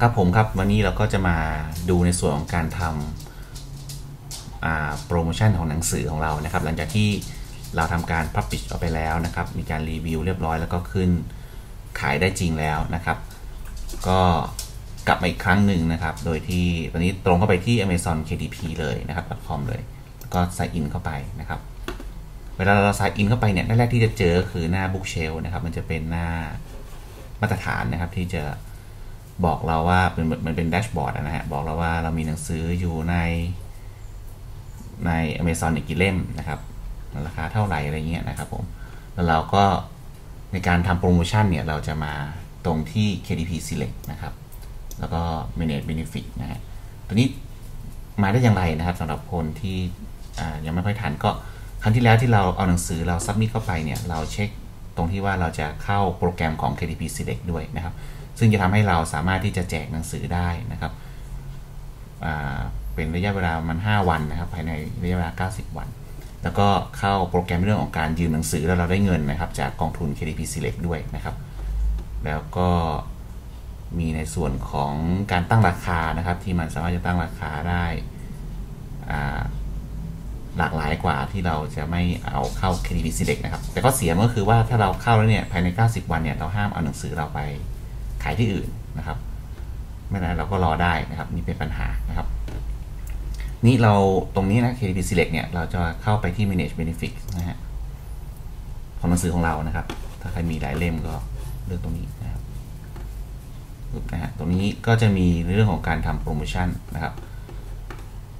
ครับผมครับวันนี้เราก็จะมาดูในส่วนของการทำโปรโมชั่นของหนังสือของเรานะครับ หลังจากที่เราทำการพับปิชออกไปแล้วนะครับ มีการรีวิวเรียบร้อยแล้วก็ขึ้นขายได้จริงแล้วนะครับ ก็กลับมาอีกครั้งหนึ่งนะครับ โดยที่ตอนนี้ตรงเข้าไปที่ Amazon KDP เลยนะครับ .com เลย ก็ใส่อินเข้าไปนะครับ เวลาเราใส่อินเข้าไปเนี่ยหน้าแรกที่จะเจอคือหน้า Bookshelf นะครับ มันจะเป็นหน้ามาตรฐานนะครับที่จะ บอกเราว่าเป็นมันเป็นแดชบอร์ดนะฮะ บอกเราว่าเรามีหนังสืออยู่ในใน Amazon อีกกี่เล่มนะครับ ราคาเท่าไหร่อะไรเงี้ยนะครับผม แล้วเราก็ในการทำโปรโมชั่นเนี่ย เราจะมาตรงที่ KDP Select นะครับ แล้วก็ Manage Benefit นะฮะ ตัวนี้มาได้อย่างไรนะครับสำหรับคนที่ยังไม่ค่อยทันก็ครั้งที่แล้วที่เราเอาหนังสือเราซับมิดเข้าไปเนี่ย เราเช็คตรงที่ว่าเราจะเข้าโปรแกรมของ KDP Select ด้วยนะครับ ซึ่งจะทำให้เราสามารถที่จะแจกหนังสือได้นะครับเป็นระยะเวลามัน5วันนะครับ ภายในระยะเวลา 90 วัน แล้วก็เข้าโปรแกรมเรื่องของการยืมหนังสือแล้วเราได้เงินนะครับ จากกองทุน KDP Select ด้วยนะครับ แล้วก็มีในส่วนของการตั้งราคานะครับ ที่มันสามารถจะตั้งราคาได้หลากหลายกว่าที่เราจะไม่เอาเข้า KDP Select นะครับ แต่ก็เสียก็คือว่าถ้าเราเข้าแล้วเนี่ยภายใน 90 วันเนี่ยเราห้ามเอาหนังสือเราไป ขายที่อื่นนะครับไม่ได้เราก็รอได้นะครับนี่เป็นปัญหานะครับนี่เราตรงนี้นะ KDP Select เนี่ยเราจะเข้าไปที่ manage benefit นะฮะของหนังสือของเรานะครับ ถ้าใครมีหลายเล่มก็เลือกตรงนี้นะครับนะฮะตรงนี้ก็จะมีเรื่องของการทำโปรโมชั่นนะครับ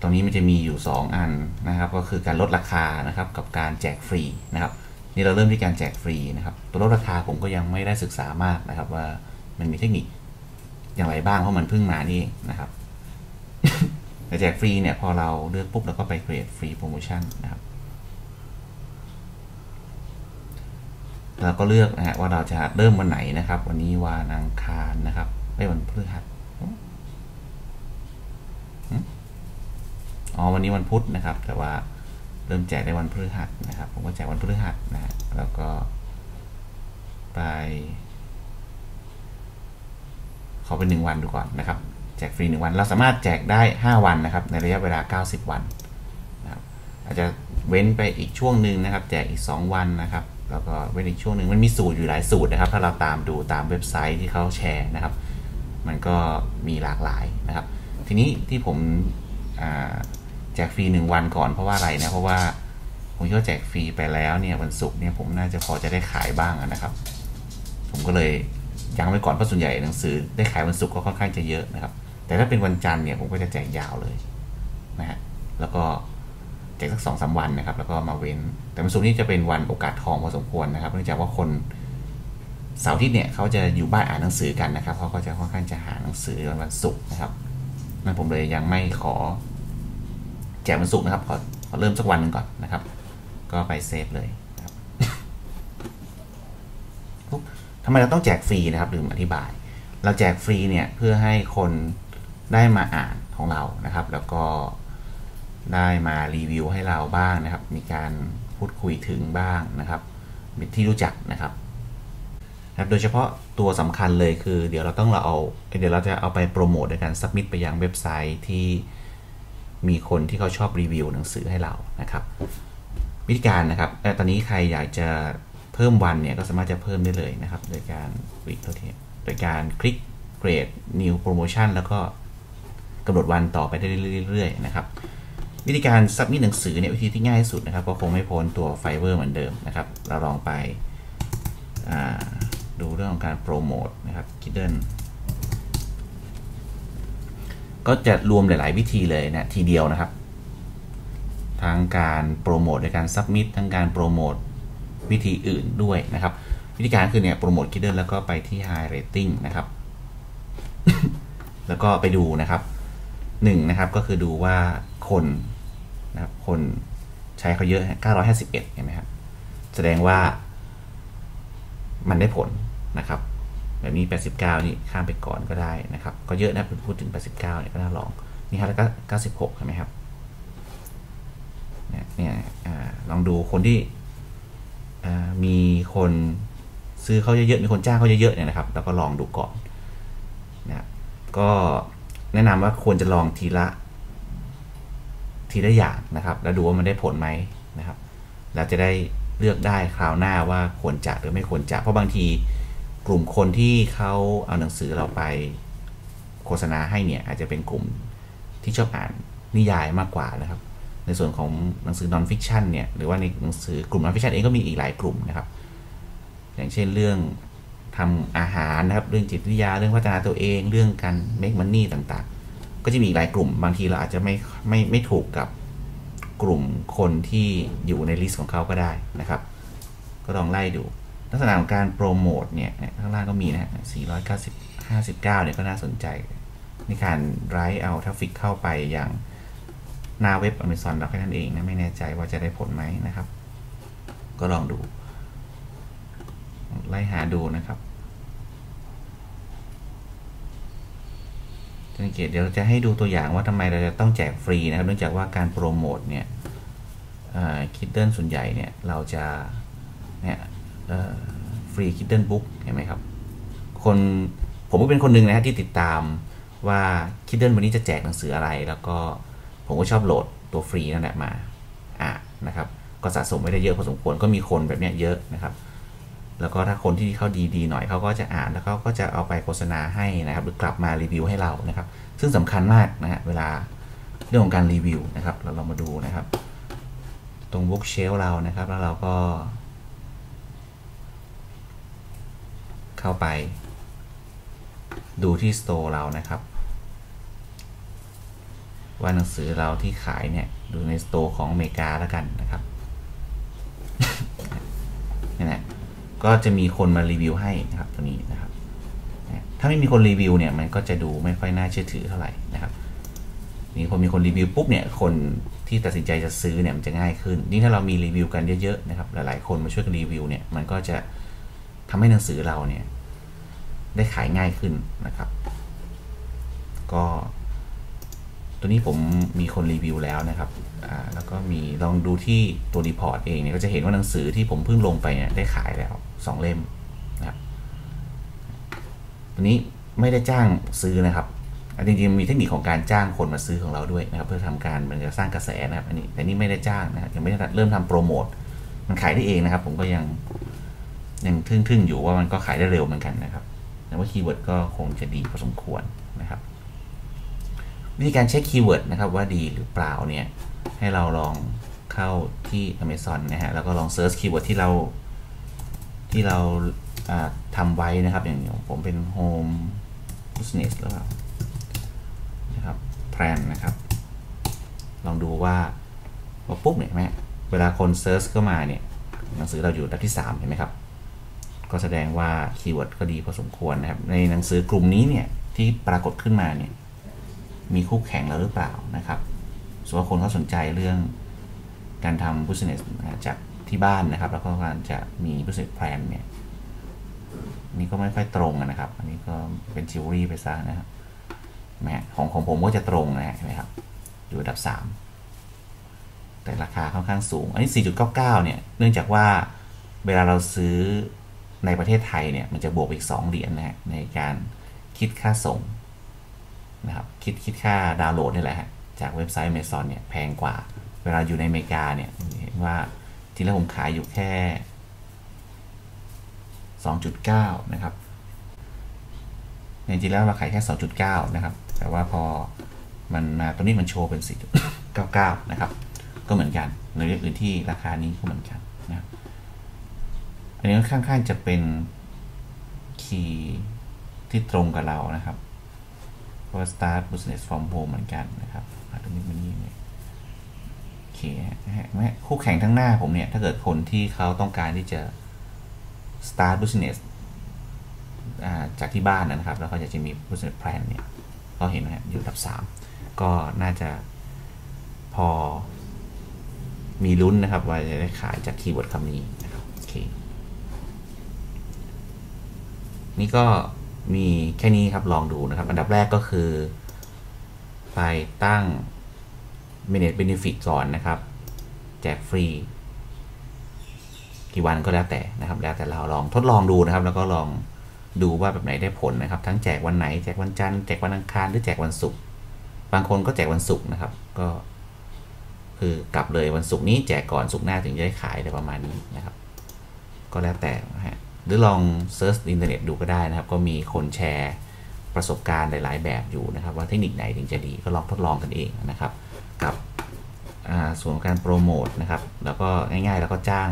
ตรงนี้มันจะมีอยู่ 2 อันนะครับ ก็คือการลดราคานะครับกับการแจกฟรีนะครับ นี่เราเริ่มที่การแจกฟรีนะครับ ตัวลดราคาผมก็ยังไม่ได้ศึกษามากนะครับว่า มันมีเทคนิคอย่างไรบ้างเพราะมันเพิ่งมานี่นะครับแต่แจกฟรีเนี่ยพอเราเลือกปุ๊บเราก็ไป create free promotion นะครับเราก็เลือกนะฮะว่าเราจะเริ่มวันไหนนะครับ วันนี้วันอังคารนะครับไม่วันพฤหัสอ๋อวันนี้วันพุธนะครับ แต่ว่าเริ่มแจกได้วันพฤหัสนะครับ ผมก็แจกวันพฤหัสนะฮะแล้วก็ไป อเป็น 1 วันดูก่อนนะครับ แจกฟรี 1 วัน เราสามารถแจกได้ 5 วันนะครับ ในระยะเวลา 90 วันนะครับอาจจะเว้นไปอีกช่วงหนึ่งนะครับ แจกอีก 2 วันนะครับ แล้วก็เว้นอีกช่วงหนึ่งมันมีสูตรอยู่หลายสูตรนะครับ ถ้าเราตามดูตามเว็บไซต์ที่เขาแชร์นะครับ มันก็มีหลากหลายนะครับ ทีนี้ที่ผมแจกฟรี 1 วันก่อนเพราะว่าอะไรนะเพราะว่าผมก็แจกฟรีไปแล้วเนี่ยวันศุกร์เนี่ยผมน่าจะพอจะได้ขายบ้างนะครับ ผมก็เลย ยังไว้ก่อนเพราะส่วนใหญ่หนังสือได้ขายวันศุกร์ก็ค่อนข้างจะเยอะนะครับ แต่ถ้าเป็นวันจันทร์เนี่ยผมก็จะแจกยาวเลยนะฮะแล้วก็แจกสักสองสาวันนะครับ แล้วก็มาเว้น แต่วันศุกร์นี้จะเป็นวันโอกาสทองพอสมควรนะครับเนื่องจากว่าคนเสาร์ทิตย์เนี่ยเขาจะอยู่บ้านอ่านหนังสือกันนะครับเขาก็จะค่อนข้างจะหาหนังสือวันศุกร์นะครับนั่นผมเลยยังไม่ขอแจกวันศุกร์นะครับขอขอเริ่มสักวันหนึ่งก่อนนะครับ ก็ไปเซฟเลย ทำไมเราต้องแจกฟรีนะครับลืมอธิบาย เราแจกฟรีเนี่ยเพื่อให้คนได้มาอ่านของเรานะครับ แล้วก็ได้มารีวิวให้เราบ้างนะครับ มีการพูดคุยถึงบ้างนะครับที่รู้จักนะครับครับโดยเฉพาะตัวสำคัญเลยคือ เดี๋ยวเราต้องเราเอาเดี๋ยวเราจะเอาไปโปรโมทในการสับมิดไปยังเว็บไซต์ที่มีคนที่เขาชอบรีวิวหนังสือให้เรานะครับ วิธีการนะครับตอนนี้ใครอยากจะ เพิ่มวันเนี่ยก็สามารถจะเพิ่มได้เลยนะครับ โดยการวิกเท่าทีโดยการคลิก create new promotion แล้วก็กำหนดวันต่อไปได้เรื่อยๆนะครับ วิธีการซับมิดหนังสือเนี่ยวิธีที่ง่ายที่สุดนะครับ ก็คงไม่พ้นตัวไฟเบอร์เหมือนเดิมนะครับ เราลองไปดูเรื่องของการโปรโมทนะครับ Kiddle ก็จะรวมหลาย ๆ วิธีเลยนะทีเดียวนะครับ ทั้งการโปรโมทในการซับมิดทั้งการโปรโมท วิธีอื่นด้วยนะครับ วิธีการคือเนี่ยโปรโมทคิดเดิลแล้วก็ไปที่ High Rating นะครับ แล้วก็ไปดูนะครับหนึ่งนะครับก็คือดูว่าคนนะครับคนใช้เขาเยอะ 951 เห็นไหมครับ แสดงว่ามันได้ผลนะครับ แบบนี้ 89 นี่ข้ามไปก่อนก็ได้นะครับ ก็เยอะนะพูดถึง 89เนี่ยก็น่าลอง นี่ครับแล้วก็96เห็นไหมครับเนี่ยลองดูคนที่ มีคนซื้อเขาเยอะๆมีคนจ้างเขาเยอะๆเนี่ยนะครับ แล้วก็ลองดูก่อนนะก็แนะนำว่าควรจะลองทีละทีละอย่างนะครับ แล้วดูว่ามันได้ผลไหมนะครับเราจะได้เลือกได้คราวหน้าว่าควรจะหรือไม่ควรจะ เพราะบางทีกลุ่มคนที่เขาเอาหนังสือเราไปโฆษณาให้เนี่ยอาจจะเป็นกลุ่มที่ชอบอ่านนิยายมากกว่านะครับ ในส่วนของหนังสือนอนฟิคชันเนี่ยหรือว่าในหนังสือกลุ่มนอนฟิคชันเองก็มีอีกหลายกลุ่มนะครับ อย่างเช่นเรื่องทำอาหารนะครับ เรื่องจิตวิทยาเรื่องพัฒนาตัวเองเรื่องการ make money ต่างๆ ก็จะมีหลายกลุ่มบางทีเราอาจจะไม่ไม่ไม่ถูกกับกลุ่มคนที่อยู่ในลิสต์ของเขาก็ได้นะครับ ก็ลองไล่ดู ลักษณะของการโปรโมทเนี่ยข้างล่างก็มีนะฮะ490 59เนี่ยก็น่าสนใจในการไร้เอาทราฟฟิกเข้าไปอย่าง หน้าเว็บ Amazon เราแค่นั้นเองนะไม่แน่ใจว่าจะได้ผลไหมนะครับ ก็ลองดู ไล่หาดูนะครับสังเกตเดี๋ยวจะให้ดูตัวอย่างว่าทำไมเราจะต้องแจกฟรีนะครับเนื่องจากว่าการโปรโมทเนี่ยคิดเดิลส่วนใหญ่เนี่ยเราจะเนี่ยฟรีคิดเดิลบุ๊กเห็นไหมครับ คนผมก็เป็นคนหนึ่งนะฮะที่ติดตามว่าคิดเดิลวันนี้จะแจกหนังสืออะไรแล้วก็ ผมก็ชอบโหลดตัวฟรีนั่นแหละมาอะนะครับ ก็สะสมไว้ได้เยอะพอสมควรก็มีคนแบบนี้เยอะนะครับ แล้วก็ถ้าคนที่เขาดีๆหน่อยเขาก็จะอ่านแล้วเขาก็จะเอาไปโฆษณาให้นะครับ หรือกลับมารีวิวให้เรานะครับ ซึ่งสำคัญมากนะฮะเวลาเรื่องของการรีวิวนะครับ เราลองมาดูนะครับ ตรงบุ๊กเชลเรานะครับ แล้วเราก็ เข้าไป ดูที่สโตร์เรานะครับ ว่าหนังสือเราที่ขายเนี่ยดูในสโตร์ของอเมริกาแล้วกันนะครับนี่นะก็จะมีคนมารีวิวให้นะครับตัวนี้นะครับถ้าไม่มีคนรีวิวเนี่ยมันก็จะดูไม่ค่อยน่าเชื่อถือเท่าไหร่นะครับนี่พอมีคนรีวิวปุ๊บเนี่ยคนที่ตัดสินใจจะซื้อเนี่ยมันจะง่ายขึ้นนี่ถ้าเรามีรีวิวกันเยอะๆนะครับหลายๆคนมาช่วยกันรีวิวเนี่ยมันก็จะทำให้หนังสือเราเนี่ยได้ขายง่ายขึ้นนะครับ ก็ ตัวนี้ผมมีคนรีวิวแล้วนะครับแล้วก็มีลองดูที่ตัวรีพอร์ตเองเนี่ยก็จะเห็นว่าหนังสือที่ผมเพิ่งลงไปเนี่ยได้ขายแล้วสองเล่มนะครับตัวนี้ไม่ได้จ้างซื้อนะครับจริงๆมีเทคนิคของการจ้างคนมาซื้อของเราด้วยนะครับ เพื่อทำการมันจะสร้างกระแสนะครับอันนี้แต่นี่ไม่ได้จ้างนะยังไม่ได้เริ่มทำโปรโมทมันขายได้เองนะครับ ผมก็ยังยังทึ่งๆอยู่ว่ามันก็ขายได้เร็วเหมือนกันนะครับแต่ว่าคีย์เวิร์ดก็คงจะดีพอสมควรนะครับ วิธีการเช็คคีย์เวิร์ดนะครับว่าดีหรือเปล่าเนี่ย ให้เราลองเข้าที่ Amazon นะฮะ แล้วก็ลองเซิร์ชคีย์เวิร์ดที่เราที่เราทำไว้นะครับ อย่างผมเป็น Home Business หรือเปล่านะครับ Plan นะครับ ลองดูว่าพอปุ๊บเนี่ยแม่เวลาคนเซิร์ชเข้ามาเนี่ยหนังสือเราอยู่อันดับที่ 3 เห็นไหมครับ ก็แสดงว่าคีย์เวิร์ดก็ดีพอสมควรนะครับ ในหนังสือกลุ่มนี้เนี่ยที่ปรากฏขึ้นมาเนี่ย มีคู่แข่งแล้วหรือเปล่านะครับส่วนคนเขาสนใจเรื่องการทำ business จากที่บ้านนะครับ แล้วก็การจะมี business plan เนี่ยนี่ก็ไม่ค่อยตรงนะครับ อันนี้ก็เป็นจิวเวลรี่ไปซะนะครับแมของของผมก็จะตรงนะเห็นไหมครับ อยู่อันดับ 3 แต่ราคาค่อนข้างสูง อันนี้ 4.99 เนี่ย เนื่องจากว่าเวลาเราซื้อในประเทศไทยเนี่ย มันจะบวกอีก 2 เหรียญนะฮะในการคิดค่าส่ง นะครับคิดคิดค่าดาวน์โหลดนี่แหละจากเว็บไซต์ Amazon เนี่ยแพงกว่า เวลาอยู่ในอเมริกาเนี่ยเห็นว่าทีแรกผมขายอยู่แค่ 2.9 นะครับจริงแล้วเราขายแค่ 2.9 นะครับ แต่ว่าพอมันมาตัวนี้มันโชว์เป็น 4.99 นะครับ ก็เหมือนกันในเรื่องอื่นที่ราคานี้ก็เหมือนกันนะครับอันนี้ค่อนข้างจะเป็นคีย์ที่ตรงกับเรานะครับ เพราะว่า start business from home เหมือนกันนะครับตรงนี้มันนี่เลยโอเคนะฮะคู่แข่งทั้งหน้าผมเนี่ย ถ้าเกิดคนที่เขาต้องการที่จะ start business จากที่บ้านนะครับ แล้วเขาอยากจะมี business plan เนี่ยก็เห็นนะอยู่อันดับ 3 ก็น่าจะพอมีลุ้นนะครับ ว่าจะได้ขายจากคีย์เวิร์ดคำนี้นะครับโอเคนี่ก็ มีแค่นี้ครับลองดูนะครับ อันดับแรกก็คือ ไปตั้ง manage benefit ก่อนนะครับ แจกฟรี กี่วันก็แล้วแต่นะครับ แล้วแต่เราลองทดลองดูนะครับ แล้วก็ลองดูว่าแบบไหนได้ผลนะครับ ทั้งแจกวันไหน แจกวันจันทร์แจกวันอังคารหรือแจกวันศุกร์บางคนก็แจกวันศุกร์นะครับ ก็คือกลับเลยวันศุกร์นี้แจกก่อนศุกร์หน้าถึงจะได้ขายอะไรประมาณนี้นะครับ ก็แล้วแต่นะฮะ หรือลองเซิร์ชอินเทอร์เน็ตดูก็ได้นะครับ ก็มีคนแชร์ประสบการณ์หลาย ๆ แบบอยู่นะครับ ว่าเทคนิคไหนถึงจะดีก็ลองทดลองกันเองนะครับ กับส่วนของการโปรโมทนะครับ แล้วก็ง่าย ๆ แล้วก็จ้าง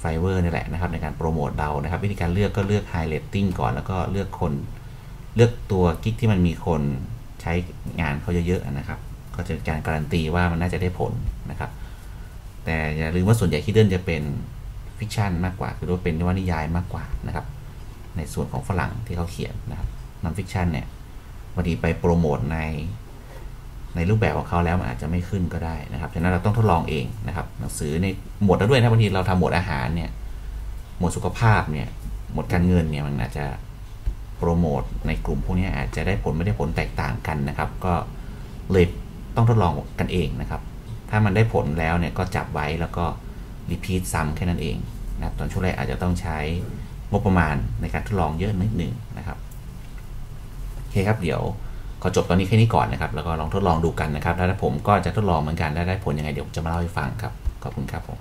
ไฟเวอร์นี่แหละนะครับ ในการโปรโมทเรานะครับ วิธีการเลือกก็เลือก High Rating ก่อนแล้วก็เลือกคนเลือกตัวกิ๊กที่มันมีคนใช้งานเขาเยอะ ๆ นะครับ ก็จะการการันตีว่ามันน่าจะได้ผลนะครับ แต่อย่าลืมว่าส่วนใหญ่ที่เดินจะเป็น ฟิกชันมากกว่าคือว่าเป็นนวนิยายมากกว่านะครับ ในส่วนของฝรั่งที่เขาเขียนนะครับนอนฟิกชันเนี่ยบางทีไปโปรโมทในในรูปแบบของเขาแล้วมันอาจจะไม่ขึ้นก็ได้นะครับ ฉะนั้นเราต้องทดลองเองนะครับหนังสือในหมวดแล้วด้วยนะบางทีเราทำหมวดอาหารเนี่ยหมวดสุขภาพเนี่ยหมวดการเงินเนี่ยมันอาจจะโปรโมทในกลุ่มพวกนี้อาจจะได้ผลไม่ได้ผลแตกต่างกันนะครับ ก็เลยต้องทดลองกันเองนะครับ ถ้ามันได้ผลแล้วเนี่ยก็จับไว้แล้วก็ รีพีทซ้ำแค่นั้นเองนะตอนช่วงแรกอาจจะต้องใช้งบประมาณในการทดลองเยอะนิดหนึ่งนะครับโอเคครับเดี๋ยวขอจบตอนนี้แค่นี้ก่อนนะครับ แล้วก็ลองทดลองดูกันนะครับ แล้วถ้าผมก็จะทดลองเหมือนกันได้ได้ผลยังไงเดี๋ยวจะมาเล่าให้ฟังครับ ขอบคุณครับผม